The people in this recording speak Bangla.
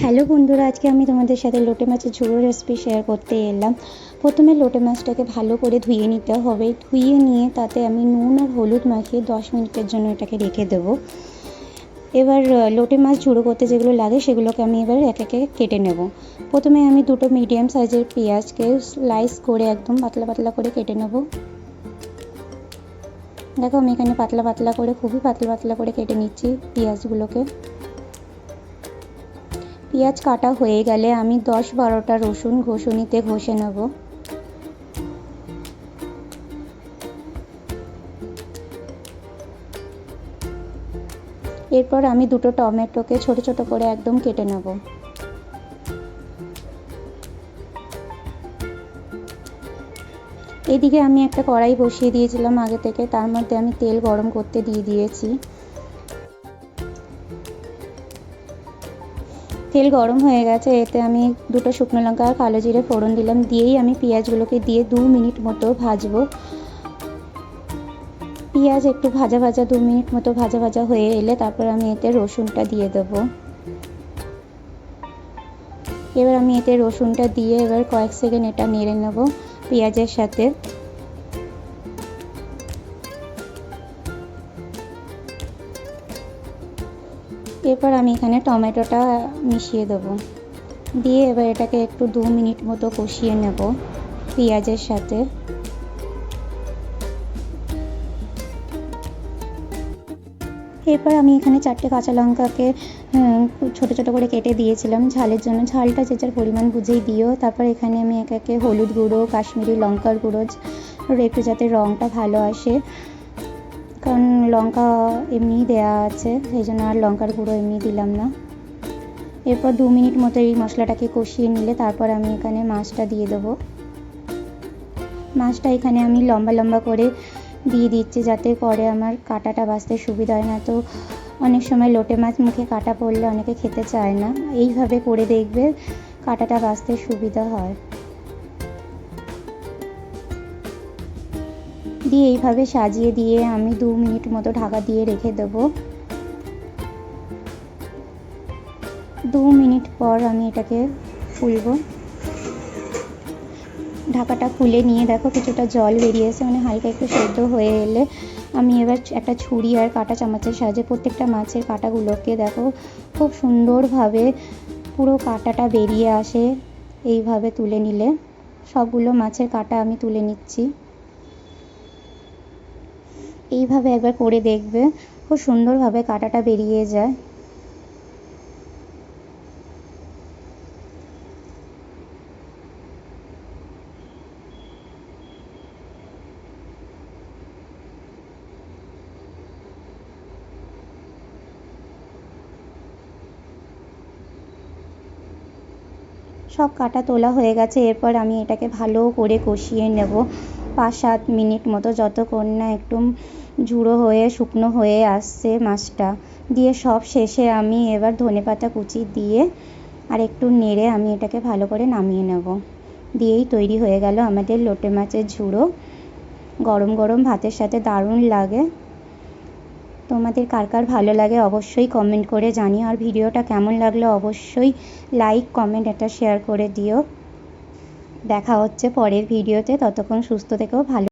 হ্যালো বন্ধুরা, আজকে আমি তোমাদের সাথে লোটে মাছের ঝোড়ো রেসিপি শেয়ার করতে এলাম। প্রথমে লোটে মাছটাকে ভালো করে ধুয়ে নিতে হবে। ধুয়ে নিয়ে তাতে আমি নুন আর হলুদ মাখিয়ে দশ মিনিটের জন্য এটাকে রেখে দেবো। এবার লোটে মাছ ঝুড়ো করতে যেগুলো লাগে সেগুলোকে আমি এবার এক একে কেটে নেব। প্রথমে আমি দুটো মিডিয়াম সাইজের পেঁয়াজকে স্লাইস করে একদম পাতলা পাতলা করে কেটে নেব। দেখো আমি এখানে পাতলা পাতলা করে, খুবই পাতলা পাতলা করে কেটে নিচ্ছি পেঁয়াজগুলোকে। পেঁয়াজ কাটা হয়ে গেলে আমি দশ বারোটা রসুন ঘষুনিতে ঘষে নেব। এরপর আমি দুটো টমেটোকে ছোট ছোট করে একদম কেটে নেব। এদিকে আমি একটা কড়াই বসিয়ে দিয়েছিলাম আগে থেকে, তার মধ্যে আমি তেল গরম করতে দিয়ে দিয়েছি। তেল গরম হয়ে গেছে, এতে আমি দুটো শুকনো লঙ্কা আর কালো জিরে ফোড়ন দিলাম, দিয়েই আমি পেঁয়াজগুলোকে দিয়ে দু মিনিট মতো ভাজবো। পেঁয়াজ একটু ভাজা ভাজা, দু মিনিট মতো ভাজা ভাজা হয়ে এলে তারপর আমি এতে রসুনটা দিয়ে দেবো। এবার আমি এতে রসুনটা দিয়ে এবার কয়েক সেকেন্ড এটা নেড়ে নেব পেঁয়াজের সাথে। এরপর আমি এখানে টমেটোটা মিশিয়ে দেবো। দিয়ে এবার এটাকে একটু দু মিনিট মতো কষিয়ে নেব পেঁয়াজের সাথে। এরপর আমি এখানে চারটে কাঁচা লঙ্কাকে ছোট ছোট করে কেটে দিয়েছিলাম ঝালের জন্য। ঝালটা যে যার পরিমাণ বুঝেই দিও। তারপর এখানে আমি একে একে হলুদ গুঁড়ো, কাশ্মীরি লঙ্কার গুঁড়ো একটু যাতে রঙটা ভালো আসে। কারণ লঙ্কা এমনি দেয়া আছে, সেই জন্য আর লঙ্কার গুঁড়ো এমনি দিলাম না। এরপর দু মিনিট মতো এই মশলাটাকে কষিয়ে নিলে তারপর আমি এখানে মাছটা দিয়ে দেবো। মাছটা এখানে আমি লম্বা লম্বা করে দিয়ে দিচ্ছি যাতে পরে আমার কাটাটা বাছতে সুবিধা হয়, না তো অনেক সময় লোটে মাছ মুখে কাটা পড়লে অনেকে খেতে চায় না। এইভাবে করে দেখবে কাটাটা বাছতে সুবিধা হয়। দিয়ে এইভাবে সাজিয়ে দিয়ে আমি দু মিনিট মতো ঢাকা দিয়ে রেখে দেবো। দু মিনিট পর আমি এটাকে খুলবো ঢাকাটা খুলে নিয়ে দেখো কিছুটা জল বেরিয়েছে মানে হালকা একটু সেদ্ধ হয়ে এলে আমি এবার একটা ছুরি আর কাঁটা চামচের সাহায্যে প্রত্যেকটা মাছের কাঁটাগুলোকে দেখো খুব সুন্দরভাবে পুরো কাঁটাটা বেরিয়ে আসে এইভাবে তুলে নিলে। সবগুলো মাছের কাঁটা আমি তুলে নিচ্ছি। এইভাবে একবার করে দেখবে। খুব সুন্দরভাবে কাঁটাটা বেরিয়ে যায়। সব কাটা তোলা হয়ে গেছে। এরপর আমি এটাকে ভালো করে কষিয়ে নেব। পাঁচ সাত মিনিট মতো যতক্ষণ না একটু ঝুড়ো হয়ে, শুকনো হয়ে আসছে মাছটা, দিয়ে সব শেষে আমি এবার ধনেপাতা কুচি দিয়ে আর একটু নেড়ে আমি এটাকে ভালো করে নামিয়ে নেব। দিয়েই তৈরি হয়ে গেল আমাদের লোটে মাছের ঝুড়ো। গরম গরম ভাতের সাথে দারুণ লাগে। তোমাদের কার কার ভালো লাগে অবশ্যই কমেন্ট করে জানিও। আর ভিডিওটা কেমন লাগল অবশ্যই লাইক কমেন্ট একটা শেয়ার করে দিও। দেখা হচ্ছে পরের ভিডিওতে ততক্ষণ সুস্থ থেকেও ভালো